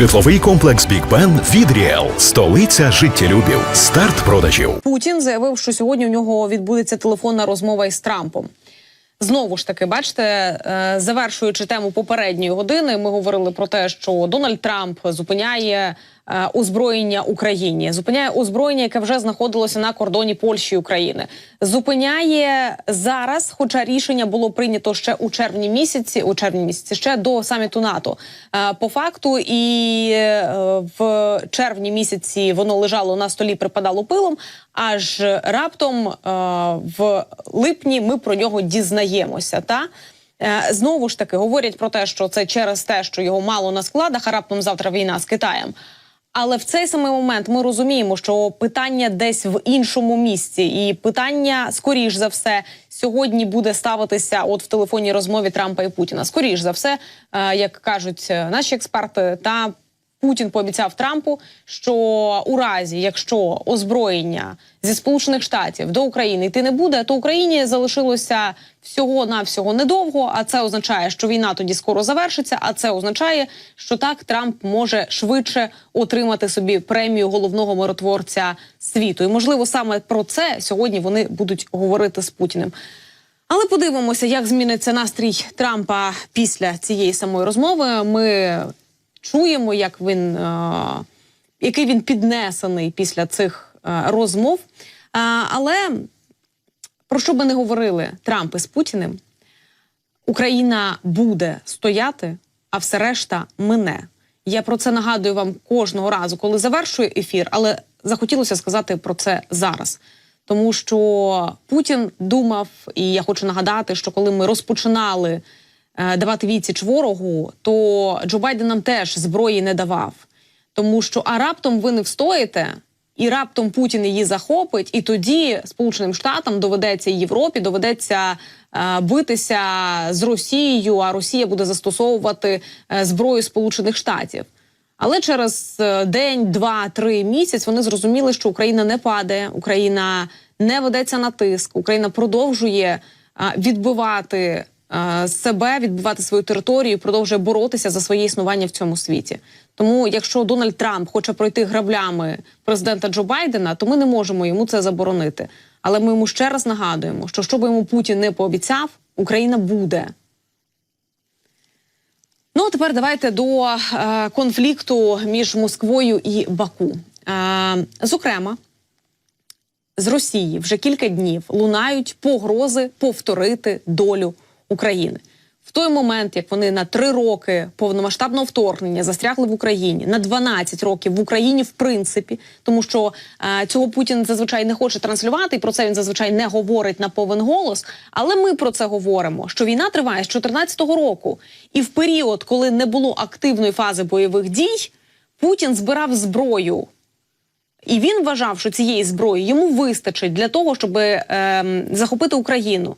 Житловий комплекс Бік Бен від Ріел. Столиця життєлюбів. Старт продажів. Путін заявив, що сьогодні у нього відбудеться телефонна розмова із Трампом. Знову ж таки, бачите, е, завершуючи тему попередньої години, ми говорили про те, що Дональд Трамп зупиняє озброєння Україні, зупиняє озброєння, яке вже знаходилося на кордоні Польщі і України. Зупиняє зараз, хоча рішення було прийнято ще у червні місяці, у червні місяці, ще до саміту НАТО. Е, По факту, і е, в червні місяці воно лежало на столі, припадало пилом. Аж раптом е, в липні ми про нього дізнаємося. Та Е, знову ж таки говорять про те, що це через те, що його мало на складах, а раптом завтра війна з Китаєм. Але в цей самий момент ми розуміємо, що питання десь в іншому місці, і питання, скоріш за все, сьогодні буде ставитися от в телефонній розмові Трампа і Путіна. Скоріш за все, е, як кажуть е, наші експерти, та Путін пообіцяв Трампу, що у разі, якщо озброєння зі Сполучених Штатів до України йти не буде, то Україні залишилося всього навсього недовго. А це означає, що війна тоді скоро завершиться. А це означає, що так Трамп може швидше отримати собі премію головного миротворця світу. І можливо саме про це сьогодні вони будуть говорити з Путіним. Але подивимося, як зміниться настрій Трампа після цієї самої розмови. Ми чуємо, як він, е, який він піднесений після цих е, розмов. Але про що би не говорили Трамп із Путіним, Україна буде стояти, а все решта мине. Я про це нагадую вам кожного разу, коли завершую ефір, але захотілося сказати про це зараз. Тому що Путін думав, і я хочу нагадати, що коли ми розпочинали давати відсіч ворогу, то Джо Байден нам теж зброї не давав. Тому що а раптом ви не встоїте, і раптом Путін її захопить, і тоді Сполученим Штатам доведеться Європі, доведеться е, битися з Росією, а Росія буде застосовувати е, зброю Сполучених Штатів. Але через е, день, два, три місяць вони зрозуміли, що Україна не падає, Україна не ведеться на тиск, Україна продовжує е, відбивати е, себе, відбивати свою територію, продовжує боротися за своє існування в цьому світі. Тому, якщо Дональд Трамп хоче пройти граблями президента Джо Байдена, то ми не можемо йому це заборонити. Але ми йому ще раз нагадуємо, що що би йому Путін не пообіцяв, Україна буде. Ну, а тепер давайте до е, конфлікту між Москвою і Баку. Е, зокрема, з Росії вже кілька днів лунають погрози повторити долю України. В той момент, як вони на три роки повномасштабного вторгнення застрягли в Україні, на 12 років в Україні, в принципі, тому що е, цього Путін зазвичай не хоче транслювати, і про це він зазвичай не говорить на повен голос. Але ми про це говоримо: що війна триває з 2014 року, і в період, коли не було активної фази бойових дій, Путін збирав зброю. І він вважав, що цієї зброї йому вистачить для того, щоб ем, захопити Україну.